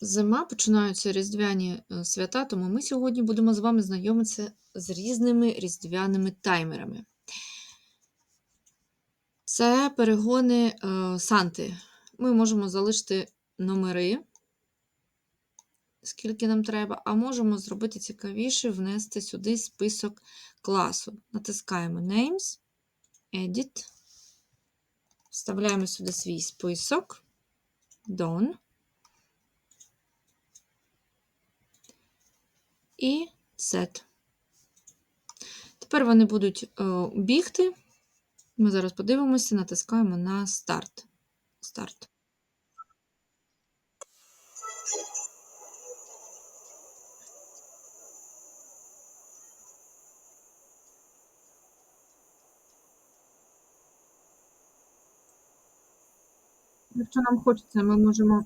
Зима, починаються різдвяні е, свята, тому ми сьогодні будемо з вами знайомитися з різними різдвяними таймерами. Це перегони е, Санти. Ми можемо залишити номери, скільки нам треба, а можемо зробити цікавіше, внести сюди список класу. Натискаємо Names, Edit, вставляємо сюди свій список, Done. І set. Тепер вони будуть е, бігти. Ми зараз подивимося, натискаємо на старт. Старт. Якщо нам хочеться, ми можемо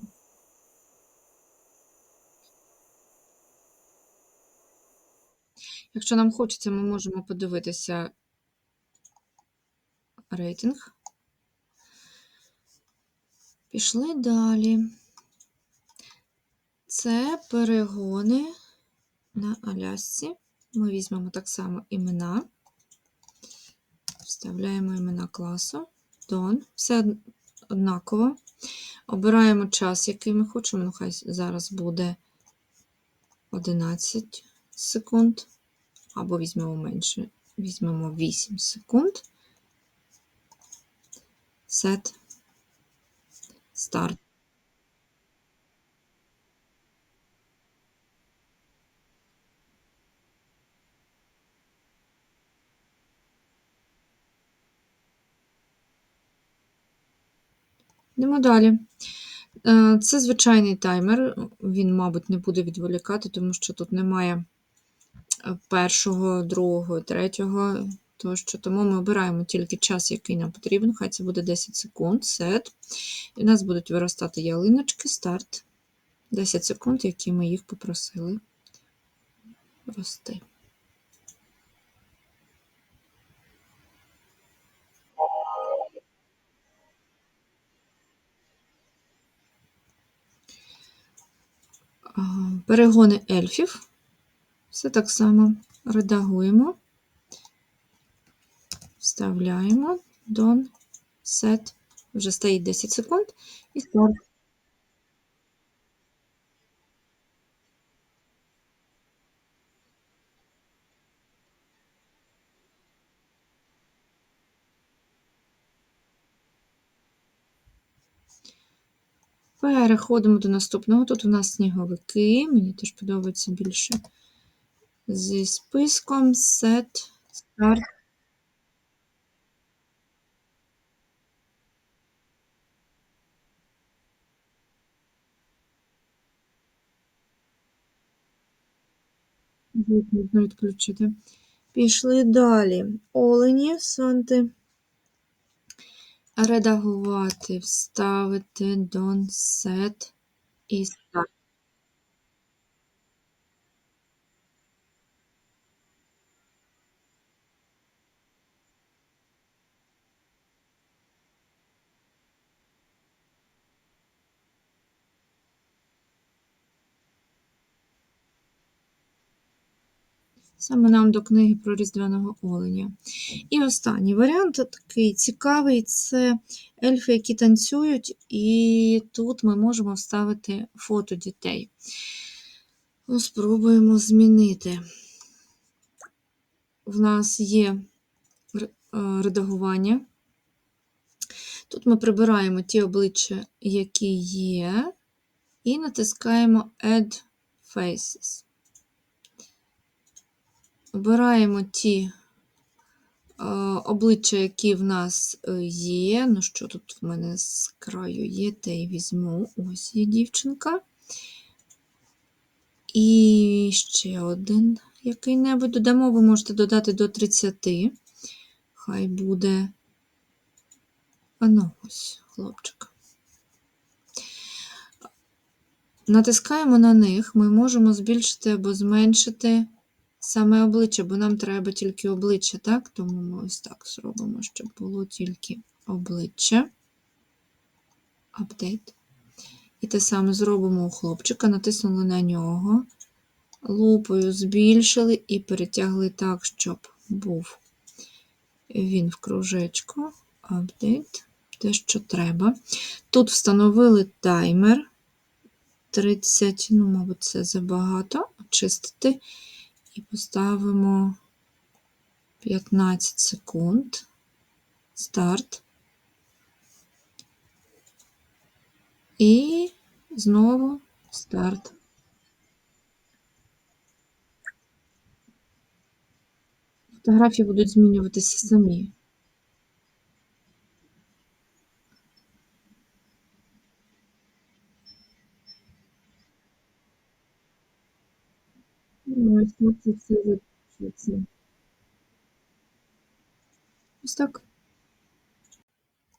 Якщо нам хочеться, ми можемо подивитися рейтинг. Пішли далі. Це перегони на Алясці. Ми візьмемо так само імена, вставляємо імена класу, Дон, все однаково. Обираємо час, який ми хочемо. Ну, хай зараз буде 11 секунд або візьмемо менше, візьмемо 8 секунд. Set. Start. Йдемо далі. Е, це звичайний таймер, він, мабуть, не буде відволікати, тому що тут немає першого, другого, третього. Тощо, тому ми обираємо тільки час, який нам потрібен. Хай це буде 10 секунд, set. І у нас будуть виростати ялиночки, старт. 10 секунд, які ми їх попросили рости. Перегони ельфів. Все так само редагуємо, вставляємо. Done, Set, вже стоїть 10 секунд. І старт. Переходимо до наступного. Тут у нас сніговики, мені теж подобається більше зі списком Set Start. Відключити. Пішли далі. Олені, Санти. Редагувати, вставити, don't set і start. Саме нам до книги про Різдвяного Оленя. І останній варіант такий цікавий це ельфи, які танцюють, і тут ми можемо вставити фото дітей. Ну, Спробуємо змінити. В нас є е, редагування. Тут ми прибираємо ті обличчя, які є, і натискаємо Add Faces. Обираємо ті е, обличчя, які в нас е, є. Ну, що тут в мене з краю є, те й візьму. Ось є дівчинка. І ще один який-небудь додамо, ви можете додати до 30. Хай буде. А ну, ось, хлопчик. Натискаємо на них, ми можемо збільшити або зменшити саме обличчя, бо нам треба тільки обличчя, так? Тому ми ось так зробимо, щоб було тільки обличчя. Апдейт. І те саме зробимо у хлопчика, натиснули на нього, лупою збільшили і перетягли так, щоб був він в кружечку. Апдейт, те, що треба. Тут встановили таймер 30, ну, мабуть, це забагато. Очистити і поставимо 15 секунд. Старт. І знову старт. Фотографії будуть змінюватися самі. Ось так це все закінчується. Ось так.